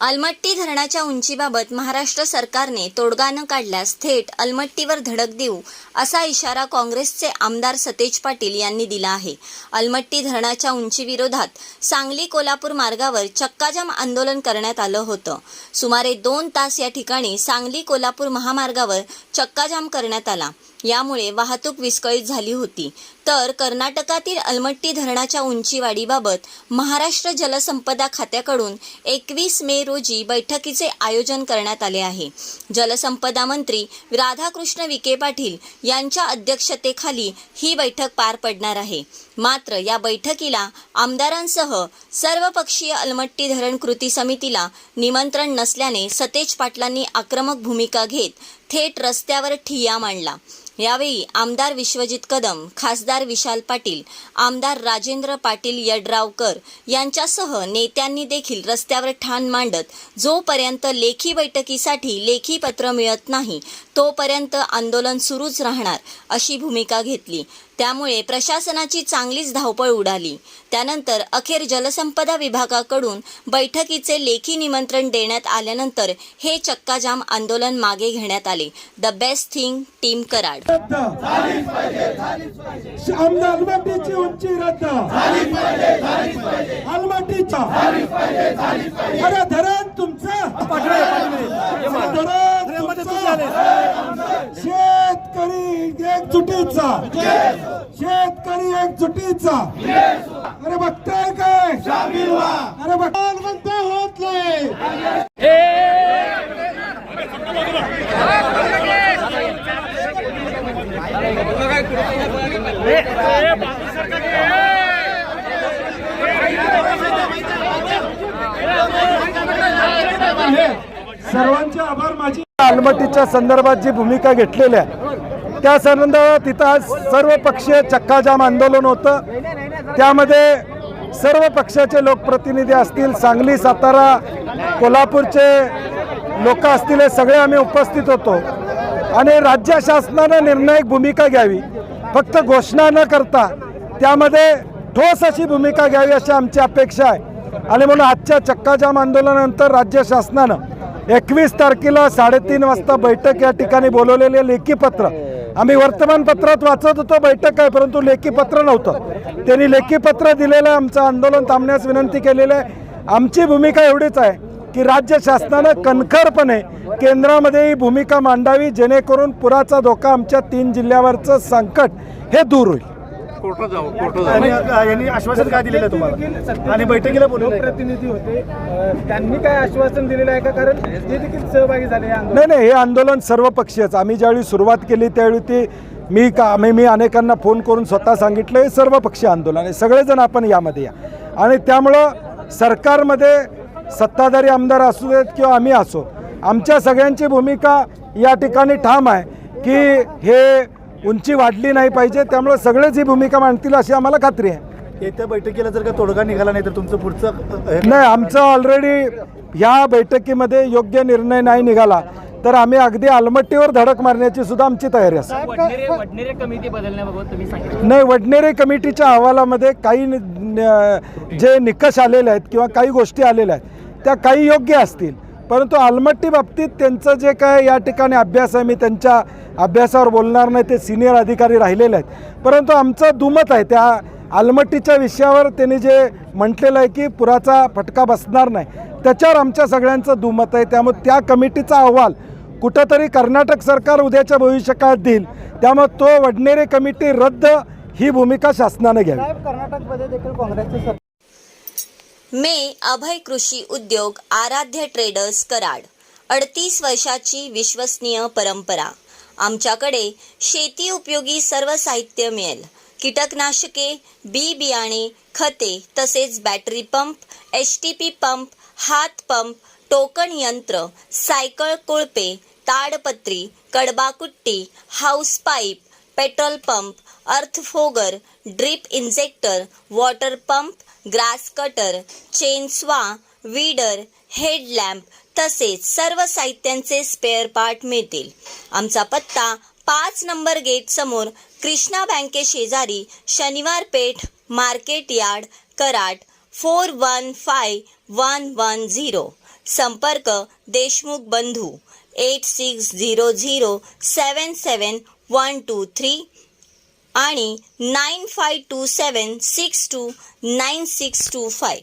अलमट्टी धरणाच्या उंचीबाबत महाराष्ट्र सरकारने तोडगा न काढल्यास थेट अलमट्टीवर धडक देऊ असा इशारा काँग्रेसचे आमदार सतेज पाटील यांनी दिला आहे. अलमट्टी धरणाच्या उंचीविरोधात सांगली कोल्हापूर मार्गावर चक्काजाम आंदोलन करण्यात आलं होतं. सुमारे दोन तास या ठिकाणी सांगली कोल्हापूर महामार्गावर चक्काजाम करण्यात आला. यामुळे वाहतूक विस्कळीत झाली होती. तर कर्नाटकातील अलमट्टी धरणाच्या उंचीवाढीबाबत महाराष्ट्र जलसंपदा खात्याकडून एकवीस मे रोजी बैठकीचे आयोजन करण्यात आले आहे. जलसंपदा मंत्री राधाकृष्ण विखे पाटील यांच्या अध्यक्षतेखाली ही बैठक पार पडणार आहे. मात्र या बैठकीला आमदारांसह सर्वपक्षीय अलमट्टी धरण कृती समितीला निमंत्रण नसल्याने सतेज पाटलांनी आक्रमक भूमिका घेत थेट रस्त्यावर ठिय्या मांडला. यावेळी आमदार विश्वजित कदम खासदार विशाल पाटील आमदार राजेंद्र पाटील यड्रावकर यांच्यासह नेत्यांनी देखील रस्त्यावर ठाण मांडत जोपर्यंत लेखी बैठकीसाठी लेखी पत्र मिळत नाही तोपर्यंत आंदोलन सुरूच राहणार अशी भूमिका घेतली. त्यामुळे प्रशासनाची चांगलीच धावपळ उडाली. त्यानंतर अखेर जलसंपदा विभागाकडून बैठकीचे लेखी निमंत्रण देण्यात आल्यानंतर हे चक्काजाम आंदोलन मागे घेण्यात आले. The best thing team Karad. रद्द आमदार अलमट्टीची उंची रद्द. धरण तुमचं. शेतकरी एकजुटीचा. शेतकरी एकजुटीचा. अरे बघताय काय? अरे बघताय म्हणते होत नाही. सर्वांचे आभार. माझी अलमटीच्या संदर्भात जी भूमिका घेतलेली आहे त्या संदर्भात तिथं आज सर्व पक्षीय चक्काजाम आंदोलन होतं. त्यामध्ये सर्व पक्षाचे लोकप्रतिनिधी असतील सांगली सातारा कोल्हापूरचे लोक असतील हे सगळे आम्ही उपस्थित होतो. आणि राज्य शासनानं निर्णायक भूमिका घ्यावी. फक्त घोषणा न करता त्यामध्ये ठोस अशी भूमिका घ्यावी अशी आमची अपेक्षा आहे. आणि म्हणून आजच्या चक्काजाम आंदोलनानंतर राज्य शासनानं एकवीस तारखेला साडेतीन वाजता बैठक या ठिकाणी बोलवलेले लेखी पत्र. आम्ही वर्तमानपत्रात वाचत होतो बैठक आहे परंतु लेखी पत्र नव्हतं. त्यांनी लेखी पत्र दिलेलं आहे आमचं आंदोलन थांबण्यास विनंती केलेली आहे. आमची भूमिका एवढीच आहे की राज्य शासनानं कणखरपणे केंद्रामध्ये ही भूमिका मांडावी जेणेकरून पुराचा धोका आमच्या तीन जिल्ह्यावरचं संकट हे दूर होईल. कोर्टात जाऊ कोर्टात आणि जाऊ यांनी आश्वासन काय दिलेलं आहे तुम्हाला? आणि बैठकीला बोलवलं प्रतिनिधी होते. त्यांनी काय आश्वासन दिलेलं आहे का? कारण ते देखील सहभागी झाले नाही नाही हे आंदोलन सर्व पक्षीयच. आम्ही ज्यावेळी सुरुवात केली त्यावेळी ती मी का आम्ही मी अनेकांना फोन करून स्वतः सांगितलं हे सर्व पक्षीय आंदोलन आहे. सगळेजण आपण यामध्ये या. आणि त्यामुळं सरकारमध्ये सत्ताधारी आमदार असू देत किंवा आम्ही असो आमच्या सगळ्यांची भूमिका या ठिकाणी ठाम आहे की हे उंची वाढली नाही पाहिजे त्यामुळे सगळेच ही भूमिका मांडतील अशी आम्हाला खात्री आहे. येत्या बैठकीला जर का तोडगा निघाला नाही तर तुमचं पुढचं हे- नाही आमचं ऑलरेडी ह्या बैठकीमध्ये योग्य निर्णय नाही निघाला. तर आम्ही अगदी आलमट्टीवर धडक मारण्याची सुद्धा आमची तयारी असेल वडनेरे वडनेरे कमिटी बदलण्याबाबत तुम्ही सांगितलं. नाही वडनेरे कमिटीच्या अहवालामध्ये काही नि- न- जे निकष आलेले आहेत किंवा काही गोष्टी आलेल्या आहेत त्या काही योग्य असतील. परंतु आलमट्टी बाबतीत त्यांचं जे काय या ठिकाणी अभ्यास आहे मी त्यांच्या अभ्यासावर बोलणार नाही ते सिनियर अधिकारी राहिलेले आहेत. परंतु आमचं दुमत आहे त्या आलमट्टीच्या विषयावर त्यांनी जे म्हटलेलं आहे की पुराचा फटका बसणार नाही. त्याच्यावर आमच्या सगळ्यांचं दुमत आहे. त्यामुळे त्या कमिटीचा अहवाल कुठंतरी कर्नाटक सरकार उद्याच्या भविष्यकाळात देईल. त्यामुळे तो वडनेरे कमिटी रद्द ही भूमिका शासनानं घ्यावी. साहेब कर्नाटकमध्ये देखील काँग्रेसचे सरकार मे अभय कृषी उद्योग आराध्य ट्रेडर्स कराड. अडतीस वर्षाची विश्वसनीय परंपरा. आमच्याकडे शेती उपयोगी सर्व साहित्य मिळेल. कीटकनाशके बी बियाणे खते तसेच battery pump H T P pump हात पंप टोकन यंत्र सायकल कोळपे ताडपत्री कडबाकुट्टी hose pipe petrol pump अर्थफोगर drip injector water pump grass cutter chainsaw weeder headlamp तसेच सर्व साहित्यांचे स्पेअर पार्ट मिळतील. आमचा पत्ता पाच नंबर गेट समोर कृष्णा बँके शेजारी Shaniwar Peth market yard Karad four one five one one zero संपर्क देशमुख बंधू eight six zero zero seven seven one two three आणि nine five two seven six two nine six two five